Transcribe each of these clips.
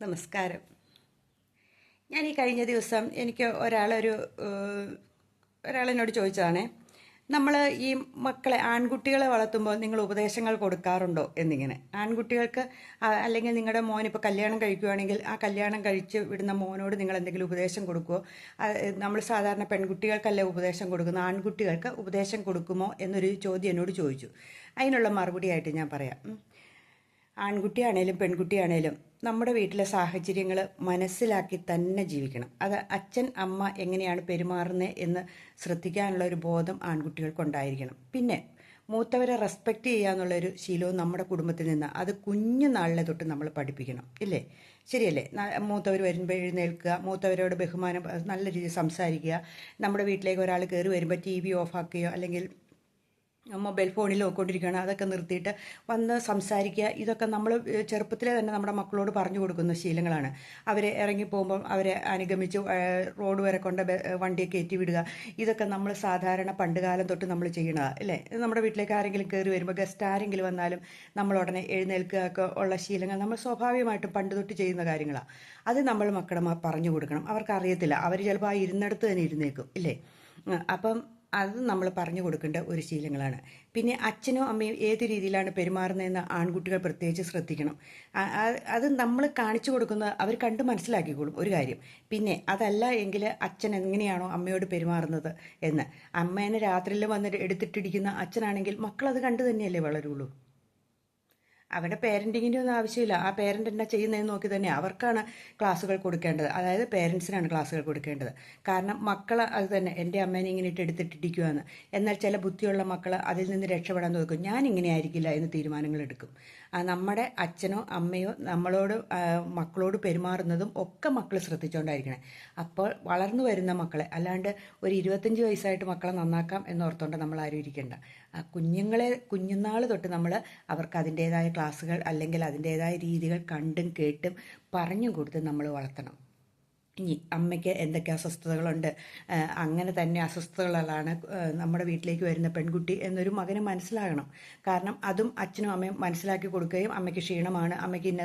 നമസ്കാരം. ഞാൻ ഈ കഴിഞ്ഞ ദിവസം എനിക്ക് ഒരാളൊരു ഒരാളെന്നോട് ചോദിച്ചതാണ് നമ്മൾ ഈ മക്കളെ ആൺകുട്ടികളെ വളർത്തുമ്പോൾ നിങ്ങൾ ഉപദേശങ്ങൾ കൊടുക്കാറുണ്ടോ? എന്നിങ്ങനെ. ആൺകുട്ടികൾക്ക് അല്ലെങ്കിൽ നിങ്ങളുടെ മോൻ ഇപ്പോൾ കല്യാണം കഴിക്കുകയാണെങ്കിൽ ആ കല്യാണം കഴിച്ച് വിടുന്ന മോനോട് നിങ്ങൾ എന്തെങ്കിലും ഉപദേശം കൊടുക്കുമോ നമ്മൾ സാധാരണ പെൺകുട്ടികൾക്കല്ലേ ഉപദേശം കൊടുക്കുന്ന ആൺകുട്ടികൾക്ക് ഉപദേശം കൊടുക്കുമോ എന്നൊരു ചോദ്യം എന്നോട് ചോദിച്ചു. അതിനുള്ള മറുപടിയായിട്ട് ഞാൻ പറയാം. ആൺകുട്ടിയാണേലും പെൺകുട്ടിയാണേലും നമ്മുടെ വീട്ടിലെ സാഹചര്യങ്ങൾ മനസ്സിലാക്കി തന്നെ ജീവിക്കണം. അത് അച്ഛൻ അമ്മ എങ്ങനെയാണ് പെരുമാറുന്നത് എന്ന് ശ്രദ്ധിക്കാനുള്ള ഒരു ബോധം ആൺകുട്ടികൾക്കുണ്ടായിരിക്കണം. പിന്നെ മൂത്തവരെ റെസ്പെക്റ്റ് ചെയ്യുക എന്നുള്ളൊരു ശീലവും നമ്മുടെ കുടുംബത്തിൽ നിന്ന് അത് കുഞ്ഞു നാളിലെ തൊട്ട് നമ്മൾ പഠിപ്പിക്കണം. ഇല്ലേ? ശരിയല്ലേ? മൂത്തവർ വരുമ്പോൾ എഴുന്നേൽക്കുക മൂത്തവരോട് ബഹുമാനം നല്ല രീതിയിൽ സംസാരിക്കുക നമ്മുടെ വീട്ടിലേക്ക് ഒരാൾ കയറി വരുമ്പോൾ ടി വി ഓഫാക്കുകയോ അല്ലെങ്കിൽ മൊബൈൽ ഫോണിൽ നോക്കിക്കൊണ്ടിരിക്കുകയാണ്. അതൊക്കെ നിർത്തിയിട്ട് വന്ന് സംസാരിക്കുക. ഇതൊക്കെ നമ്മൾ ചെറുപ്പത്തിലെ തന്നെ നമ്മുടെ മക്കളോട് പറഞ്ഞു കൊടുക്കുന്ന ശീലങ്ങളാണ്. അവരെ ഇറങ്ങി പോകുമ്പം അവരെ അനുഗമിച്ച് റോഡ് വരെ കൊണ്ട് വണ്ടിയൊക്കെ വണ്ടിയെ കയറ്റി വിടുക. ഇതൊക്കെ നമ്മൾ സാധാരണ പണ്ട് കാലം തൊട്ട് നമ്മൾ ചെയ്യണതാണ് അല്ലേ? നമ്മുടെ വീട്ടിലേക്ക് ആരെങ്കിലും കയറി വരുമ്പോൾ ഗസ്റ്റ് ആരെങ്കിലും വന്നാലും നമ്മൾ ഉടനെ എഴുന്നേൽക്കുക ഒക്കെ ഉള്ള ശീലങ്ങൾ നമ്മൾ സ്വാഭാവികമായിട്ടും പണ്ട് തൊട്ട് ചെയ്യുന്ന കാര്യങ്ങളാണ് അത് നമ്മൾ മക്കളെ പറഞ്ഞു കൊടുക്കണം. അവർക്ക് അറിയത്തില്ല അവർ ചിലപ്പോൾ ആ ഇരുന്നിടത്ത് തന്നെ ഇരുന്നേക്കും ഇല്ലേ? അപ്പം അത് നമ്മൾ പറഞ്ഞു കൊടുക്കേണ്ട ഒരു ശീലങ്ങളാണ്. പിന്നെ അച്ഛനും അമ്മയും ഏത് രീതിയിലാണ് പെരുമാറുന്നതെന്ന് ആൺകുട്ടികൾ പ്രത്യേകിച്ച് ശ്രദ്ധിക്കണം. അത് നമ്മൾ കാണിച്ചു കൊടുക്കുന്നത് അവർ കണ്ട് മനസ്സിലാക്കിക്കോളും ഒരു കാര്യം. പിന്നെ അതല്ല എങ്കിൽ അച്ഛൻ എങ്ങനെയാണോ അമ്മയോട് പെരുമാറുന്നത് എന്ന്. അമ്മേനെ രാത്രിയിൽ വന്നിട്ട് എടുത്തിട്ടിരിക്കുന്ന അച്ഛനാണെങ്കിൽ മക്കളത് കണ്ടു തന്നെയല്ലേ വളരുള്ളൂ. അവരുടെ പേരന്റിങ്ങിന്റെ ഒന്നും ആവശ്യമില്ല. ആ പേരന്റ് എന്നാ ചെയ്യുന്നതെന്ന് നോക്കി തന്നെ അവർക്കാണ് ക്ലാസ്സുകൾ കൊടുക്കേണ്ടത്. അതായത് പേരൻസിനാണ് ക്ലാസ്സുകൾ കൊടുക്കേണ്ടത്. കാരണം മക്കൾ അത് തന്നെ എന്റെ അമ്മേനെ ഇങ്ങനെ ഇട്ട് എടുത്തിട്ടിരിക്കുകയാണ് എന്നാൽ ചില ബുദ്ധിയുള്ള മക്കൾ അതിൽ നിന്ന് രക്ഷപ്പെടാൻ നോക്കും. ഞാൻ ഇങ്ങനെ ആയിരിക്കില്ല എന്ന് തീരുമാനങ്ങൾ എടുക്കും. ആ, നമ്മുടെ അച്ഛനോ അമ്മയോ നമ്മളോട് മക്കളോട് പെരുമാറുന്നതും ഒക്കെ മക്കൾ ശ്രദ്ധിച്ചുകൊണ്ടായിരിക്കണേ അപ്പോൾ വളർന്നു വരുന്ന മക്കളെ അല്ലാണ്ട് ഒരു ഇരുപത്തഞ്ച് വയസ്സായിട്ട് മക്കളെ നന്നാക്കാം എന്നോർത്തോണ്ട് നമ്മൾ ആരും ഇരിക്കേണ്ട. ആ കുഞ്ഞുങ്ങളെ കുഞ്ഞുനാൾ തൊട്ട് നമ്മൾ അവർക്ക് അതിന്റേതായ ക്ലാസ്സുകൾ അല്ലെങ്കിൽ അതിന്റേതായ രീതികൾ കണ്ടും കേട്ടും പറഞ്ഞും കൊടുത്ത് നമ്മൾ വളർത്തണം. ഇനി അമ്മയ്ക്ക് എന്തൊക്കെ അസ്വസ്ഥതകളുണ്ട്? അങ്ങനെ തന്നെ അസ്വസ്ഥതകളാണ് നമ്മുടെ വീട്ടിലേക്ക് വരുന്ന പെൺകുട്ടി എന്നൊരു മകന് മനസ്സിലാകണം. കാരണം അതും അച്ഛനും അമ്മയും മനസ്സിലാക്കി കൊടുക്കുകയും അമ്മയ്ക്ക് ക്ഷീണമാണ് അമ്മയ്ക്ക് ഇന്ന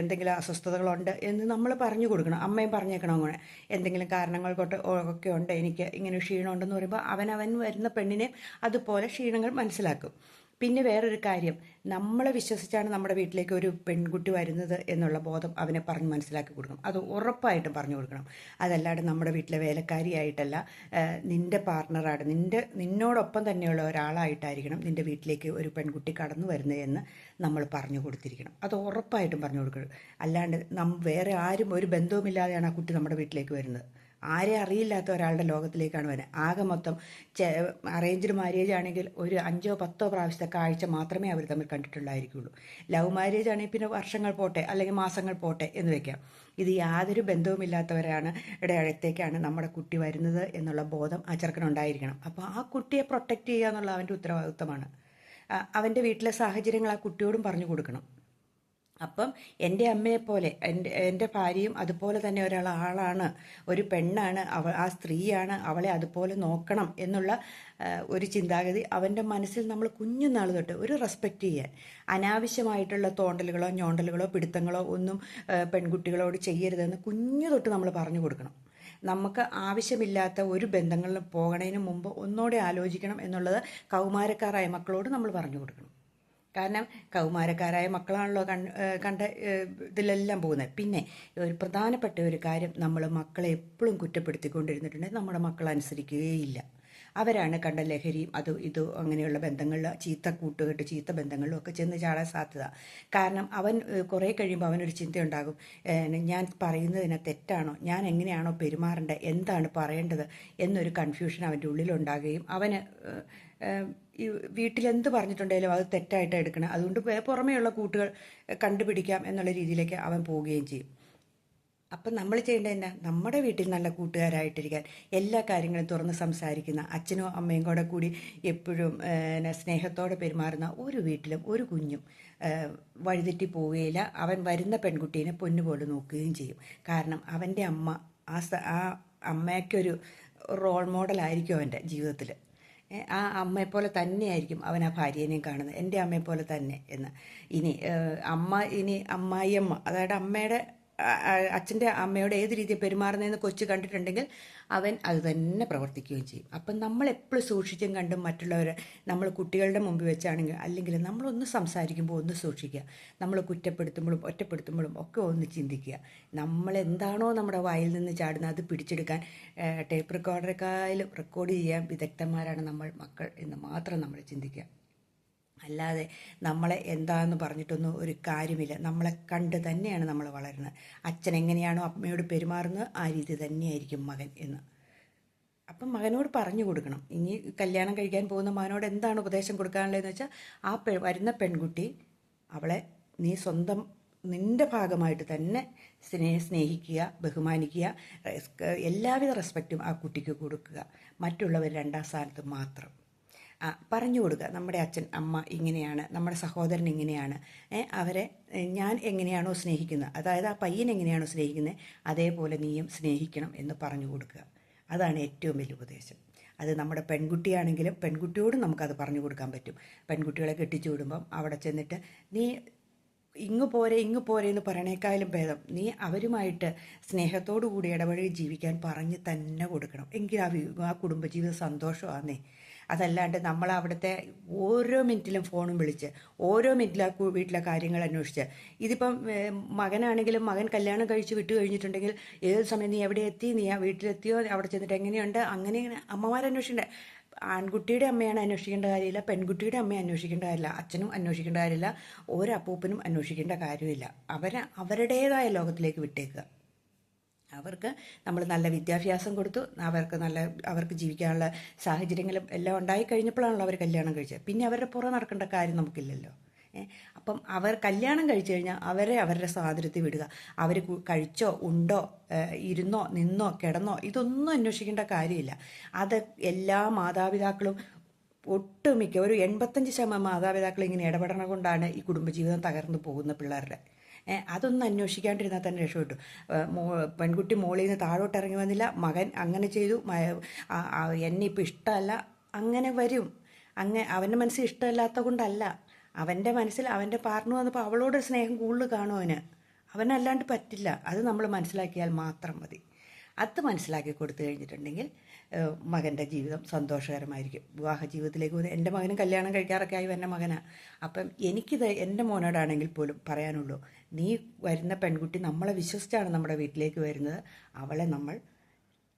എന്തെങ്കിലും അസ്വസ്ഥതകളുണ്ട് എന്ന് നമ്മൾ പറഞ്ഞു കൊടുക്കണം. അമ്മയും പറഞ്ഞേക്കണം അങ്ങനെ. എന്തെങ്കിലും കാരണങ്ങൾ കൊണ്ട് ഒക്കെ ഉണ്ട് എനിക്ക് ഇങ്ങനെ ക്ഷീണമുണ്ടെന്ന് പറയുമ്പോൾ അവനവൻ വരുന്ന പെണ്ണിനെ അതുപോലെ ക്ഷീണങ്ങൾ മനസ്സിലാക്കും. പിന്നെ വേറൊരു കാര്യം. നമ്മളെ വിശ്വസിച്ചാണ് നമ്മുടെ വീട്ടിലേക്ക് ഒരു പെൺകുട്ടി വരുന്നത് എന്നുള്ള ബോധം അവനെ പറഞ്ഞ് മനസ്സിലാക്കി കൊടുക്കണം. അത് ഉറപ്പായിട്ടും പറഞ്ഞു കൊടുക്കണം. അതല്ലാതെ നമ്മുടെ വീട്ടിലെ വേലക്കാരിയായിട്ടല്ല നിന്റെ പാർട്ണറാണ് നിന്റെ നിന്നോടൊപ്പം തന്നെയുള്ള ഒരാളായിട്ടായിരിക്കണം നിന്റെ വീട്ടിലേക്ക് ഒരു പെൺകുട്ടി കടന്നു വരുന്നത് എന്ന് നമ്മൾ പറഞ്ഞു കൊടുത്തിരിക്കണം. അത് ഉറപ്പായിട്ടും പറഞ്ഞു കൊടുക്കണം. അല്ലാണ്ട് നം വേറെ ആരും ഒരു ബന്ധവുമില്ലാതെയാണ് ആ കുട്ടി നമ്മുടെ വീട്ടിലേക്ക് വരുന്നത്. ആരെ അറിയില്ലാത്ത ഒരാളുടെ ലോകത്തിലേക്കാണ് വരുന്നത്. ആകെ മൊത്തം അറേഞ്ച്ഡ് മാരേജ് ആണെങ്കിൽ ഒരു അഞ്ചോ പത്തോ പ്രാവശ്യത്തെ കാഴ്ച മാത്രമേ അവർ തമ്മിൽ കണ്ടിട്ടുണ്ടായിരിക്കുള്ളൂ ലവ് മാരേജ് ആണെങ്കിൽ പിന്നെ വർഷങ്ങൾ പോട്ടെ അല്ലെങ്കിൽ മാസങ്ങൾ പോട്ടെ എന്ന് വെക്കാം. ഇത് യാതൊരു ബന്ധവുമില്ലാത്തവരാണ് ഇടെ അടുത്തേക്കാണ് നമ്മുടെ കുട്ടി വരുന്നത് എന്നുള്ള ബോധം ആ ചെറുക്കനുണ്ടായിരിക്കണം അപ്പോൾ ആ കുട്ടിയെ പ്രൊട്ടക്റ്റ് ചെയ്യുക എന്നുള്ള അവന്റെ ഉത്തരവാദിത്വമാണ്. അവന്റെ വീട്ടിലെ സാഹചര്യങ്ങൾ ആ കുട്ടിയോടും പറഞ്ഞു കൊടുക്കണം. അപ്പം എന്റെ അമ്മയെപ്പോലെ എന്റെ എന്റെ ഭാര്യയും അതുപോലെ തന്നെ ഒരാളാണ്. ഒരു പെണ്ണാണ് അവ ആ സ്ത്രീയാണ് അവളെ അതുപോലെ നോക്കണം എന്നുള്ള ഒരു ചിന്താഗതി അവന്റെ മനസ്സിൽ നമ്മൾ കുഞ്ഞുനാൾ തൊട്ട് ഒരു റെസ്പെക്റ്റ് ചെയ്യാൻ അനാവശ്യമായിട്ടുള്ള തോണ്ടലുകളോ ഞോണ്ടലുകളോ പിടുത്തങ്ങളോ ഒന്നും പെൺകുട്ടികളോട് ചെയ്യരുതെന്ന് കുഞ്ഞു തൊട്ട് നമ്മൾ പറഞ്ഞു കൊടുക്കണം. നമുക്ക് ആവശ്യമില്ലാത്ത ഒരു ബന്ധങ്ങളിലും പോകണതിന് മുമ്പ് ഒന്നോടെ ആലോചിക്കണം എന്നുള്ളത് കൗമാരക്കാരായ മക്കളോട് നമ്മൾ പറഞ്ഞു കൊടുക്കണം. കാരണം കൗമാരക്കാരായ മക്കളാണല്ലോ കണ് കണ്ട ഇതിലെല്ലാം പോകുന്നത്. പിന്നെ ഒരു പ്രധാനപ്പെട്ട ഒരു കാര്യം നമ്മൾ മക്കളെ എപ്പോഴും കുറ്റപ്പെടുത്തിക്കൊണ്ടിരുന്നിട്ടുണ്ടെങ്കിൽ നമ്മുടെ മക്കൾ അനുസരിക്കുകയില്ല. അവരാണ് കണ്ട ലഹരിയും അതും ഇതും അങ്ങനെയുള്ള ബന്ധങ്ങളിൽ ചീത്ത കൂട്ടുകെട്ട് ചീത്ത ബന്ധങ്ങളിലും ഒക്കെ ചെന്ന് ചാടാൻ സാധ്യത. കാരണം അവൻ കുറേ കഴിയുമ്പോൾ അവനൊരു ചിന്തയുണ്ടാകും. ഞാൻ പറയുന്നതിന് തെറ്റാണോ? ഞാൻ എങ്ങനെയാണോ പെരുമാറേണ്ടത്? എന്താണ് പറയേണ്ടത്? എന്നൊരു കൺഫ്യൂഷൻ അവന്റെ ഉള്ളിലുണ്ടാകുകയും അവന് ഈ വീട്ടിലെന്ത് പറഞ്ഞിട്ടുണ്ടെങ്കിലും അത് തെറ്റായിട്ട് എടുക്കണം. അതുകൊണ്ട് പുറമേയുള്ള കൂട്ടുകൾ കണ്ടുപിടിക്കാം എന്നുള്ള രീതിയിലേക്ക് അവൻ പോവുകയും ചെയ്യും. അപ്പം നമ്മൾ ചെയ്യേണ്ടത് എന്നാ നമ്മുടെ വീട്ടിൽ നല്ല കൂട്ടുകാരായിട്ടിരിക്കാൻ എല്ലാ കാര്യങ്ങളും തുറന്ന് സംസാരിക്കുന്ന അച്ഛനോ അമ്മയും കൂടെ കൂടി എപ്പോഴും സ്നേഹത്തോടെ പെരുമാറുന്ന ഒരു വീട്ടിലും ഒരു കുഞ്ഞും വഴിതെറ്റി പോവുകയില്ല. അവൻ വരുന്ന പെൺകുട്ടീനെ പൊന്നുപോലെ നോക്കുകയും ചെയ്യും. കാരണം അവന്റെ അമ്മ ആ ആ അമ്മയ്ക്കൊരു റോൾ മോഡലായിരിക്കും അവന്റെ ജീവിതത്തിൽ ആ അമ്മയെപ്പോലെ തന്നെയായിരിക്കും അവൻ ആ ഭാര്യേനെയും കാണുന്നത്. എന്റെ അമ്മയെപ്പോലെ തന്നെ എന്ന്. ഇനി അമ്മ ഇനി അമ്മായിയമ്മ അതായത് അമ്മയുടെ അച്ഛന്റെ അമ്മയോട് ഏത് രീതിയിൽ പെരുമാറുന്നതെന്ന് കൊച്ചു കണ്ടിട്ടുണ്ടെങ്കിൽ അവൻ അത് തന്നെ പ്രവർത്തിക്കുകയും ചെയ്യും. അപ്പം നമ്മൾ എപ്പോഴും സൂക്ഷിച്ചും കണ്ടും മറ്റുള്ളവരെ നമ്മൾ കുട്ടികളുടെ മുമ്പിൽ വെച്ചാണെങ്കിൽ അല്ലെങ്കിൽ നമ്മളൊന്ന് സംസാരിക്കുമ്പോൾ ഒന്ന് സൂക്ഷിക്കുക. നമ്മൾ കുറ്റപ്പെടുത്തുമ്പോഴും ഒറ്റപ്പെടുത്തുമ്പോഴും ഒക്കെ ഒന്ന് ചിന്തിക്കുക. നമ്മൾ എന്താണോ നമ്മുടെ വായിൽ നിന്ന് ചാടുന്നത് അത് പിടിച്ചെടുക്കാൻ ടേപ്പ് റെക്കോർഡറേക്കാളും റെക്കോർഡ് ചെയ്യാൻ വിദഗ്ധന്മാരാണ് നമ്മൾ മക്കൾ എന്ന് മാത്രം നമ്മൾ ചിന്തിക്കുക. അല്ലാതെ നമ്മളെ എന്താണെന്ന് പറഞ്ഞിട്ടൊന്നും ഒരു കാര്യമില്ല. നമ്മളെ കണ്ട് തന്നെയാണ് നമ്മൾ വളരുന്നത്. അച്ഛൻ എങ്ങനെയാണോ അമ്മയോട് പെരുമാറുന്നത് ആ രീതി തന്നെയായിരിക്കും മകൻ എന്ന്. അപ്പം മകനോട് പറഞ്ഞു കൊടുക്കണം. ഇനി കല്യാണം കഴിക്കാൻ പോകുന്ന മകനോട് എന്താണ് ഉപദേശം കൊടുക്കാനുള്ളതെന്ന് വെച്ചാൽ ആ പെ വരുന്ന പെൺകുട്ടി അവളെ നീ സ്വന്തം നിന്റെ ഭാഗമായിട്ട് തന്നെ സ്നേഹ സ്നേഹിക്കുക ബഹുമാനിക്കുക എല്ലാവിധ റെസ്പെക്റ്റും ആ കുട്ടിക്ക് കൊടുക്കുക. മറ്റുള്ളവർ രണ്ടാം സ്ഥാനത്ത് മാത്രം. പറഞ്ഞു കൊടുക്കുക. നമ്മുടെ അച്ഛൻ അമ്മ ഇങ്ങനെയാണ് നമ്മുടെ സഹോദരൻ ഇങ്ങനെയാണ്. അവരെ ഞാൻ എങ്ങനെയാണോ സ്നേഹിക്കുന്നത് അതായത് ആ പയ്യൻ എങ്ങനെയാണോ സ്നേഹിക്കുന്നത് അതേപോലെ നീയും സ്നേഹിക്കണം എന്ന് പറഞ്ഞു കൊടുക്കുക. അതാണ് ഏറ്റവും വലിയ ഉപദേശം. അത് നമ്മുടെ പെൺകുട്ടിയാണെങ്കിലും പെൺകുട്ടിയോടും നമുക്കത് പറഞ്ഞു കൊടുക്കാൻ പറ്റും. പെൺകുട്ടികളെ കെട്ടിച്ചു വിടുമ്പം അവിടെ ചെന്നിട്ട് നീ ഇങ്ങ് പോരെ ഇങ്ങ് പോരെ എന്ന് പറയണേക്കാളും ഭേദം. നീ അവരുമായിട്ട് സ്നേഹത്തോടു കൂടി ഇടപഴകി ജീവിക്കാൻ പറഞ്ഞ് തന്നെ കൊടുക്കണം. എങ്കിൽ ആ ആ കുടുംബജീവിതം സന്തോഷമാണേ അതല്ലാണ്ട് നമ്മൾ അവിടുത്തെ ഓരോ മിനിറ്റിലും ഫോണും വിളിച്ച് ഓരോ മിനിറ്റിലും വീട്ടിലെ കാര്യങ്ങൾ അന്വേഷിച്ച്. ഇതിപ്പം മകനാണെങ്കിലും മകൻ കല്യാണം കഴിച്ച് വിട്ടു കഴിഞ്ഞിട്ടുണ്ടെങ്കിൽ ഏത് സമയം നീ എവിടെ എത്തി നീ ആ വീട്ടിലെത്തിയോ അവിടെ ചെന്നിട്ട് എങ്ങനെയുണ്ട് അങ്ങനെ അമ്മമാരന്വേഷിക്കണ്ടേ ആൺകുട്ടിയുടെ അമ്മയാണ് അന്വേഷിക്കേണ്ട കാര്യമില്ല പെൺകുട്ടിയുടെ അമ്മയെ അന്വേഷിക്കേണ്ട കാര്യമില്ല അച്ഛനും അന്വേഷിക്കേണ്ട കാര്യമില്ല ഒരപ്പൂപ്പനും അന്വേഷിക്കേണ്ട കാര്യമില്ല. അവരെ അവരുടേതായ ലോകത്തിലേക്ക് വിട്ടേക്കുക. അവർക്ക് നമ്മൾ നല്ല വിദ്യാഭ്യാസം കൊടുത്തു അവർക്ക് നല്ല അവർക്ക് ജീവിക്കാനുള്ള സാഹചര്യങ്ങളും എല്ലാം ഉണ്ടായി കഴിഞ്ഞപ്പോഴാണല്ലോ അവർ കല്യാണം കഴിച്ചത്. പിന്നെ അവരുടെ പുറം നടക്കേണ്ട കാര്യം നമുക്കില്ലല്ലോ. അപ്പം അവർ കല്യാണം കഴിച്ചു കഴിഞ്ഞാൽ അവരെ അവരുടെ സ്വാതന്ത്ര്യത്തിൽ വിടുക. അവർ കഴിച്ചോ ഉണ്ടോ ഇരുന്നോ നിന്നോ കിടന്നോ ഇതൊന്നും അന്വേഷിക്കേണ്ട കാര്യമില്ല. അത് എല്ലാ മാതാപിതാക്കളും ഒട്ടുമിക്ക ഒരു എൺപത്തഞ്ച് ശതമാനം മാതാപിതാക്കൾ ഇങ്ങനെ ഇടപെടണ കൊണ്ടാണ് ഈ കുടുംബജീവിതം തകർന്നു പോകുന്ന പിള്ളേരുടെ അതൊന്നും അന്വേഷിക്കാണ്ടിരുന്നാൽ തന്നെ രക്ഷപ്പെട്ടു. പെൺകുട്ടി മോളിൽ നിന്ന് താഴോട്ട് ഇറങ്ങി വന്നില്ല. മകൻ അങ്ങനെ ചെയ്തു. എന്നെ ഇപ്പോൾ ഇഷ്ടമല്ല. അങ്ങനെ വരും. അങ്ങനെ അവന്റെ മനസ്സിൽ ഇഷ്ടമല്ലാത്ത കൊണ്ടല്ല. അവന്റെ മനസ്സിൽ അവന്റെ പാർട്ട്ണർ വന്നപ്പോൾ അവളോട് സ്നേഹം കൂടുതൽ കാണും അവന്. അവനല്ലാണ്ട് പറ്റില്ല. അത് നമ്മൾ മനസ്സിലാക്കിയാൽ മാത്രം മതി. അത് മനസ്സിലാക്കി കൊടുത്തു കഴിഞ്ഞിട്ടുണ്ടെങ്കിൽ മകന്റെ ജീവിതം സന്തോഷകരമായിരിക്കും. വിവാഹ ജീവിതത്തിലേക്ക് പോകുന്നത് എന്റെ മകനും കല്യാണം കഴിക്കാറൊക്കെ ആയി എന്റെ മകനാണ് അപ്പം എനിക്കിത് എന്റെ മോനോടാണെങ്കിൽ പോലും പറയാനുള്ളൂ നീ വരുന്ന പെൺകുട്ടി നമ്മളെ വിശ്വസിച്ചാണ് നമ്മുടെ വീട്ടിലേക്ക് വരുന്നത്. അവളെ നമ്മൾ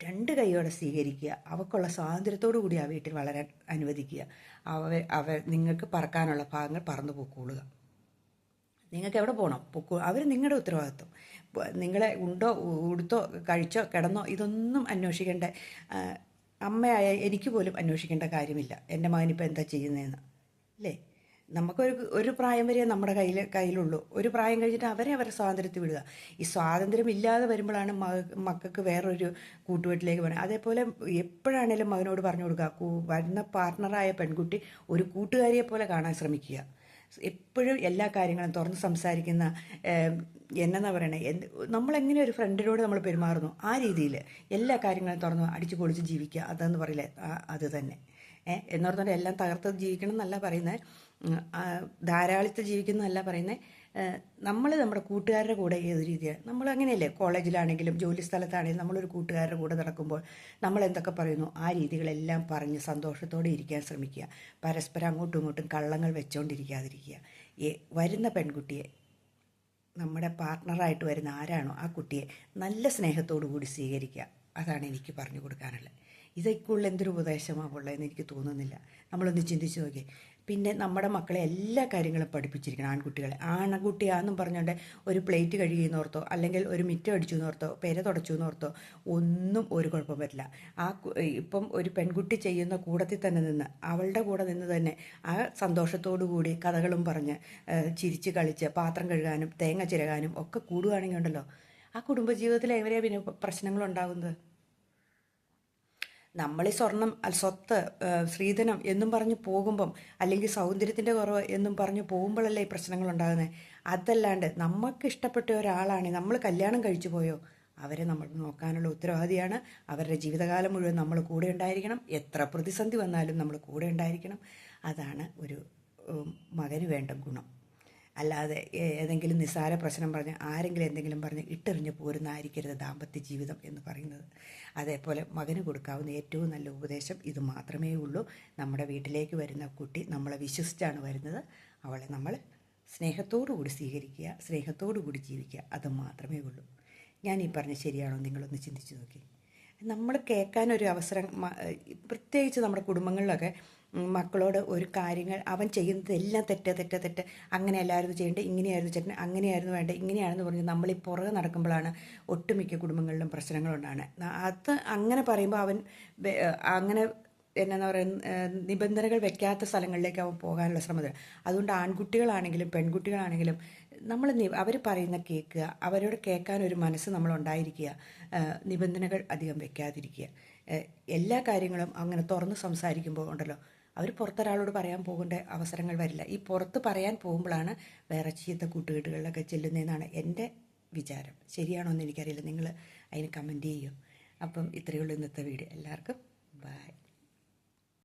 രണ്ട് കൈയോടെ സ്വീകരിക്കുക. അവൾക്കുള്ള സ്വാതന്ത്ര്യത്തോടു കൂടി ആ വീട്ടിൽ വളരാൻ അനുവദിക്കുക. അവ അവ നിങ്ങൾക്ക് പറക്കാനുള്ള ഭാഗങ്ങൾ പറന്നു പൊക്കോളുക. നിങ്ങൾക്ക് എവിടെ പോകണം പൊക്കോ അവർ നിങ്ങളുടെ ഉത്തരവാദിത്വം. നിങ്ങളെ ഉണ്ടോ ഉടുത്തോ കഴിച്ചോ കിടന്നോ ഇതൊന്നും അന്വേഷിക്കേണ്ട അമ്മയായ എനിക്ക് പോലും അന്വേഷിക്കേണ്ട കാര്യമില്ല. എന്റെ മകനിപ്പോൾ എന്താ ചെയ്യുന്നതെന്ന്. അല്ലേ? നമുക്കൊരു ഒരു പ്രായം വരെ നമ്മുടെ കയ്യിൽ കയ്യിലുള്ളൂ. ഒരു പ്രായം കഴിഞ്ഞിട്ട് അവരെ അവരെ സ്വാതന്ത്ര്യത്തിൽ വിടുക. ഈ സ്വാതന്ത്ര്യം ഇല്ലാതെ വരുമ്പോഴാണ് മക്കൾക്ക് വേറൊരു കൂട്ടുകെട്ടിലേക്ക് പോകുന്നത് അതേപോലെ എപ്പോഴാണേലും മകനോട് പറഞ്ഞു കൊടുക്കുക. വരുന്ന പാർട്ട്ണറായ പെൺകുട്ടി ഒരു കൂട്ടുകാരിയെ പോലെ കാണാൻ ശ്രമിക്കുക. എപ്പോഴും എല്ലാ കാര്യങ്ങളും തുറന്ന് സംസാരിക്കുന്ന എന്നാ പറയണേ എന്ത് നമ്മളെങ്ങനെ ഒരു ഫ്രണ്ടിനോട് നമ്മൾ പെരുമാറുന്നു ആ രീതിയിൽ എല്ലാ കാര്യങ്ങളും തുറന്ന് അടിച്ചു പൊളിച്ച് ജീവിക്കുക അതെന്ന് പറയില്ലേ അത് തന്നെ. ഏഹ് എന്ന് പറഞ്ഞാൽ എല്ലാം തകർത്ത് ജീവിക്കണം എന്നല്ല പറയുന്നത്. ധാരാളിത്ത് ജീവിക്കുന്നതല്ല പറയുന്നത് നമ്മൾ നമ്മുടെ കൂട്ടുകാരുടെ കൂടെ ഏത് രീതിയാണ് നമ്മൾ അങ്ങനെയല്ലേ കോളേജിലാണെങ്കിലും ജോലി സ്ഥലത്താണെങ്കിലും നമ്മളൊരു കൂട്ടുകാരുടെ കൂടെ നടക്കുമ്പോൾ നമ്മൾ എന്തൊക്കെ പറയുന്നു? ആ രീതികളെല്ലാം പറഞ്ഞ് സന്തോഷത്തോടെ ഇരിക്കാൻ ശ്രമിക്കുക. പരസ്പരം അങ്ങോട്ടും ഇങ്ങോട്ടും കള്ളങ്ങൾ വെച്ചുകൊണ്ടിരിക്കാതിരിക്കുക വരുന്ന പെൺകുട്ടിയെ നമ്മുടെ പാർട്ട്ണറായിട്ട് വരുന്ന ആരാണോ ആ കുട്ടിയെ നല്ല സ്നേഹത്തോടു കൂടി സ്വീകരിക്കുക. അതാണ് എനിക്ക് പറഞ്ഞു കൊടുക്കാനുള്ളത്. ഇതൊക്കെയുള്ള എന്തൊരു ഉപദേശമാണ് ഉള്ളതെന്ന് എനിക്ക് തോന്നുന്നില്ല. നമ്മളൊന്ന് ചിന്തിച്ച് നോക്കി പിന്നെ നമ്മുടെ മക്കളെ എല്ലാ കാര്യങ്ങളും പഠിപ്പിച്ചിരിക്കണം. ആൺകുട്ടികളെ. ആൺകുട്ടിയാണെന്നും പറഞ്ഞുകൊണ്ട് ഒരു പ്ലേറ്റ് കഴുകിയെന്നോർത്തോ അല്ലെങ്കിൽ ഒരു മിറ്റം അടിച്ചു എന്നോർത്തോ പെര തുടച്ചു എന്നോർത്തോ ഒന്നും ഒരു കുഴപ്പം വരില്ല. ആ ഇപ്പം ഒരു പെൺകുട്ടി ചെയ്യുന്ന കൂടത്തിൽ തന്നെ നിന്ന് അവളുടെ കൂടെ നിന്ന് തന്നെ ആ സന്തോഷത്തോടു കൂടി കഥകളും പറഞ്ഞ് ചിരിച്ച് കളിച്ച് പാത്രം കഴുകാനും തേങ്ങ ചിരകാനും ഒക്കെ കൂടുകയാണെങ്കിൽ ഉണ്ടല്ലോ. ആ കുടുംബജീവിതത്തിൽ എവരെയാണ് പിന്നെ പ്രശ്നങ്ങളുണ്ടാകുന്നത്? നമ്മൾ ഈ സ്വർണം സ്വത്ത് സ്ത്രീധനം എന്നും പറഞ്ഞ് പോകുമ്പം അല്ലെങ്കിൽ സൗന്ദര്യത്തിന്റെ കുറവ് എന്നും പറഞ്ഞ് പോകുമ്പോഴല്ലേ ഈ പ്രശ്നങ്ങൾ ഉണ്ടാകുന്നത് അതല്ലാണ്ട് നമുക്ക് ഇഷ്ടപ്പെട്ട ഒരാളാണ് നമ്മൾ കല്യാണം കഴിച്ചു പോയോ? അവരെ നമ്മൾ നോക്കാനുള്ള ഉത്തരവാദിയാണ്. അവരുടെ ജീവിതകാലം മുഴുവൻ നമ്മൾ കൂടെ ഉണ്ടായിരിക്കണം. എത്ര പ്രതിസന്ധി വന്നാലും നമ്മൾ കൂടെ ഉണ്ടായിരിക്കണം. അതാണ് ഒരു മകന് വേണ്ട ഗുണം. അല്ലാതെ ഏതെങ്കിലും നിസ്സാര പ്രശ്നം പറഞ്ഞ് ആരെങ്കിലും എന്തെങ്കിലും പറഞ്ഞ് ഇട്ടെറിഞ്ഞ് പോരുന്നതായിരിക്കരുത് ദാമ്പത്യ ജീവിതം എന്ന് പറയുന്നത്. അതേപോലെ മകന് കൊടുക്കാവുന്ന ഏറ്റവും നല്ല ഉപദേശം ഇത് മാത്രമേ ഉള്ളൂ. നമ്മുടെ വീട്ടിലേക്ക് വരുന്ന കുട്ടി നമ്മളെ വിശ്വസിച്ചാണ് വരുന്നത്. അവളെ നമ്മൾ സ്നേഹത്തോടു കൂടി സ്വീകരിക്കുക സ്നേഹത്തോടു കൂടി ജീവിക്കുക അത് മാത്രമേ ഉള്ളൂ. ഞാൻ ഈ പറഞ്ഞ ശരിയാണോ? നിങ്ങളൊന്ന് ചിന്തിച്ചു നോക്കി. നമ്മൾ കേൾക്കാനൊരു അവസരം പ്രത്യേകിച്ച് നമ്മുടെ കുടുംബങ്ങളിലൊക്കെ മക്കളോട് ഒരു കാര്യങ്ങൾ അവൻ ചെയ്യുന്നതെല്ലാം തെറ്റ് തെറ്റ് തെറ്റ്. അങ്ങനെ എല്ലാവരും ചെയ്യേണ്ടത് ഇങ്ങനെയായിരുന്നു ചേട്ടൻ അങ്ങനെയായിരുന്നു വേണ്ടത് ഇങ്ങനെയാണെന്ന് പറഞ്ഞ് നമ്മൾ ഈ പുറകെ നടക്കുമ്പോഴാണ് ഒട്ടുമിക്ക കുടുംബങ്ങളിലും പ്രശ്നങ്ങളുണ്ടാണ് അത് അങ്ങനെ പറയുമ്പോൾ അവൻ അങ്ങനെ എന്നാന്ന് പറയുന്ന നിബന്ധനകൾ വെക്കാത്ത സ്ഥലങ്ങളിലേക്ക് അവൻ പോകാനുള്ള ശ്രമത അതുകൊണ്ട് ആൺകുട്ടികളാണെങ്കിലും പെൺകുട്ടികളാണെങ്കിലും നമ്മൾ അവർ പറയുന്ന കേൾക്കുക അവരോട് കേൾക്കാൻ ഒരു മനസ്സ് നമ്മൾ ഉണ്ടായിരിക്കുക നിബന്ധനകൾ അധികം വെക്കാതിരിക്കുക. എല്ലാ കാര്യങ്ങളും അങ്ങനെ തുറന്ന് സംസാരിക്കുമ്പോൾ ഉണ്ടല്ലോ അവർ പുറത്തൊരാളോട് പറയാൻ പോകേണ്ട അവസരങ്ങൾ വരില്ല. ഈ പുറത്ത് പറയാൻ പോകുമ്പോഴാണ് വേറെ ചീത്ത കൂട്ടുകെട്ടുകളിലൊക്കെ ചെല്ലുന്നതെന്നാണ് എന്റെ വിചാരം. ശരിയാണോ എന്ന് എനിക്കറിയില്ല. നിങ്ങൾ അതിന് കമന്റ് ചെയ്യും. അപ്പം ഇത്രയേ ഉള്ളൂ ഇന്നത്തെ വീഡിയോ. എല്ലാവർക്കും ബൈ